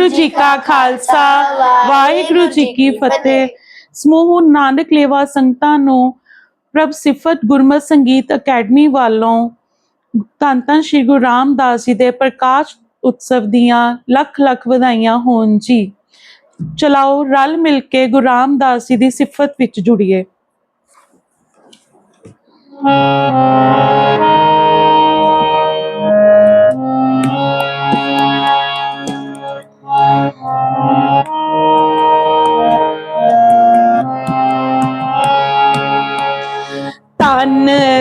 ਵਾਹਿਗੁਰੂ ਜੀ ਕਾ ਖਾਲਸਾ, ਵਾਹਿਗੁਰੂ ਜੀ ਕੀ ਫਤਿਹ। ਸਮੂਹ ਨਾਨਕ ਲੇਵਾ ਸੰਗਤਾਂ ਨੂੰ ਪ੍ਰਭ ਸਿਫਤ ਗੁਰਮਤ ਸੰਗੀਤ ਅਕੈਡਮੀ ਵੱਲੋਂ ਧੰਨ ਧੰਨ ਸ਼੍ਰੀ ਗੁਰੂ ਰਾਮਦਾਸ ਜੀ ਦੇ ਪ੍ਰਕਾਸ਼ ਉਤਸਵ ਦੀਆਂ ਲੱਖ ਲੱਖ ਵਧਾਈਆਂ ਹੋਣ ਜੀ। ਚਲਾਓ, ਰਲ ਮਿਲ ਕੇ ਗੁਰੂ ਰਾਮਦਾਸ ਜੀ ਦੀ ਸਿਫਤ ਵਿੱਚ ਜੁੜੀਏ।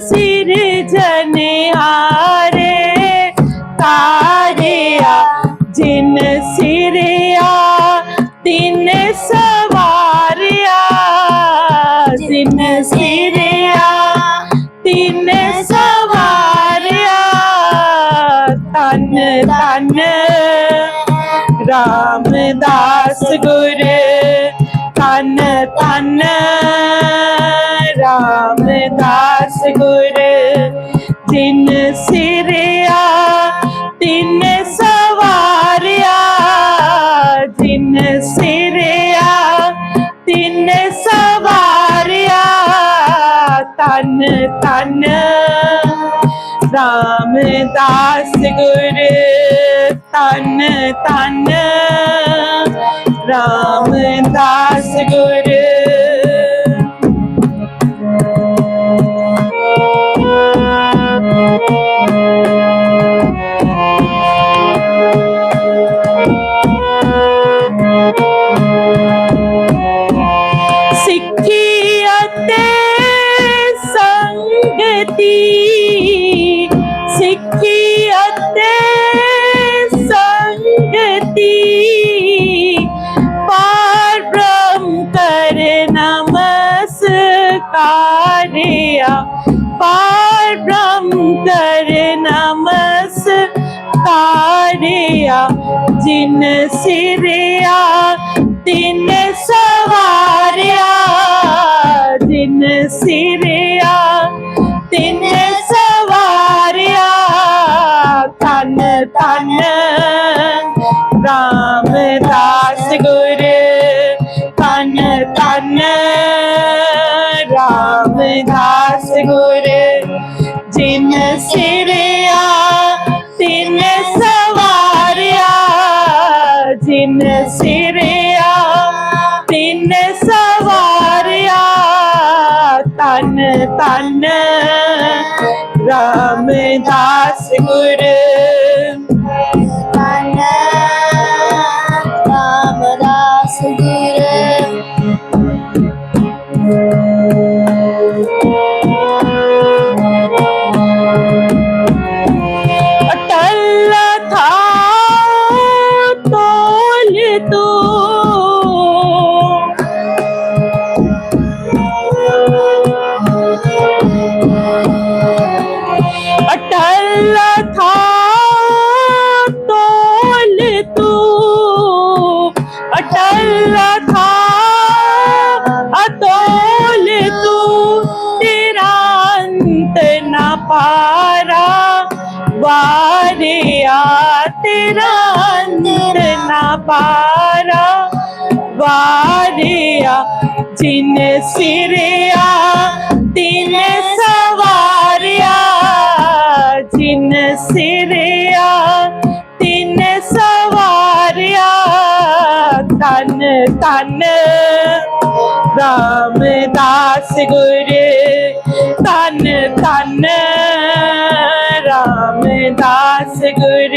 ਸਿਰ ਜਨਹਾਰੇ ਤਾਰਿਆ ਜਿਨ ਸਿਰਿਆ ਤਿਨ ਸਵਾਰਿਆ ਜਿਨ ਸਿਰਿਆ ਤਿਨ ਸਵਾਰਿਆ ਤਨ ਤਨ ਰਾਮਦਾਸ ਗੁਰ ਤਨ ਤਨ ਰਾਮਦਾਸ ਗੁਰ ਜਿਨ ਸਿਰਿਆ, ਤਿਨ ਸਵਾਰਿਆ ਜਿਨ ਸਿਰਿਆ, ਤਿਨ ਸਵਾਰਿਆ ਤਨ ਤਨ ਰਾਮਦਾਸ ਗੁਰ ਤਨ ਤਨ ਰਾਮਦਾਸ ਗੁਰ ਜਿਨ ਸਿਰਿਆ ਤਿਨ ਸਿਰਿਆ ਤਿਨ ਸਵਾਰਿਆ ਤਨ ਤਨ ਰਾਮਦਾਸ ਗੁਰ ਤੇਰਾ ਨਾ ਪਾਰਾ ਵਾਰਿਆ ਜਿਨ ਸਿਰਿਆ ਤਿਨ ਸਵਾਰਿਆ ਜਿਨ ਸਿਰਿਆ ਤਿਨ ਸਵਾਰਿਆ ਤਨ ਤਨ ਰਾਮਦਾਸ ਗੁਰ ਤਨ ਤਨ ਰਾਮਦਾਸ ਗੁਰ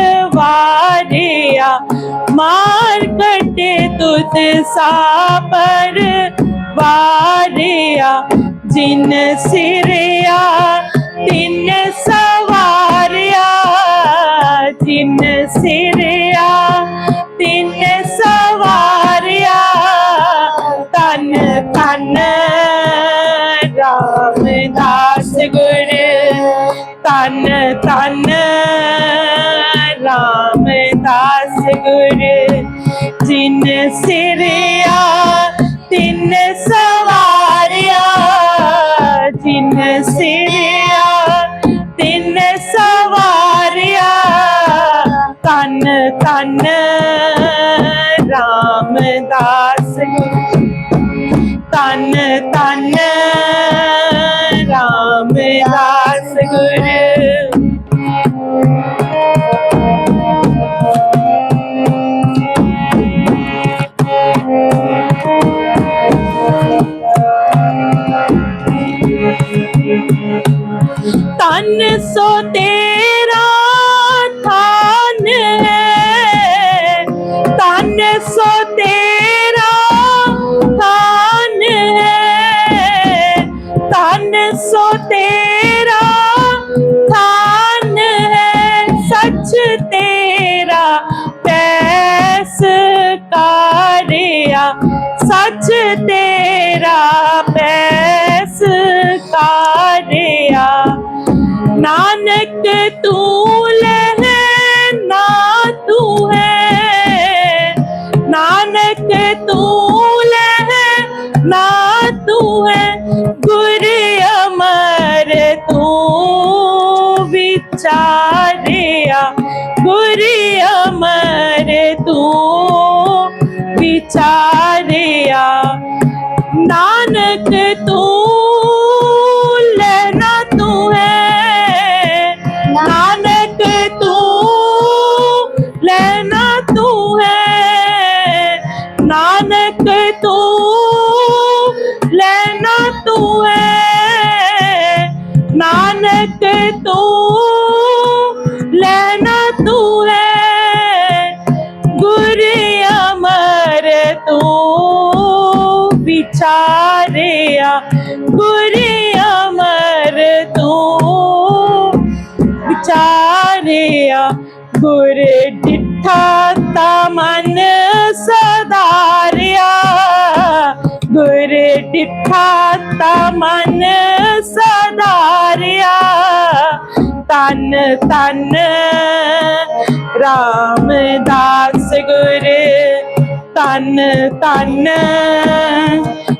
सापरवारिया मार कटे तुत सापर वारिया जिन सिरिया तिन सा ਰਾਮਦਾਸ ਗੁਰ ਤਨ ਤਨ ਰਾਮਦਾਸ ਗੁਰ, ਜਿਨ ਸਿਰਿਆ ਤਿੰਨ ਸਵਾਰਿਆ। ਜਿਨ ਸਿਰਿਆ ਤਿੰਨ ਸਵਾਰਿਆ। ਤਨ ਤਨ ਰਾਮਦਾਸ ਤਨ ਨਾਨਕ ਤੂੰ ਲਹਿ ਨਾ ਤੂੰ ਹੈ ਗੁਰ ਅਮਰ ਤੂੰ ਵਿਚਾਰਿਆ ਗੁਰ ਅਮਰ ਤੂੰ ਵਿਚਾਰਿਆ ਨਾਨਕ ਤੂੰ ਵਿਚਾਰਿਆ ਗੁਰ ਅਮਰ ਤੂੰ। ਵਿਚਾਰਿਆ, ਗੁਰ ਡਿਠਾ ਤਾ ਮਨ ਸਦਾਰਿਆ। ਗੁਰ ਡਿਠਾ ਤਾ ਮਨ ਸਦਾਰਿਆ। ਤਨ ਤਨ ਰਾਮਦਾਸ ਗੁਰ। ਧੰਨ ਧੰਨ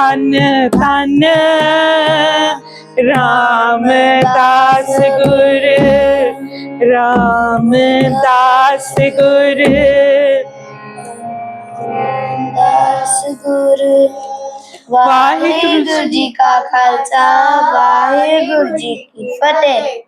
ਧੰਨ ਧੰਨ। ਰਾਮਦਾਸ ਗੁਰ ਰਾਮਦਾਸ ਗੁਰ। ਦਸ ਗੁਰ, ਵਾਹਿਗੁਰੂ ਜੀ ਕਾ ਖਾਲਸਾ, ਵਾਹਿਗੁਰੂ ਜੀ ਕੀ ਫਤਿਹ।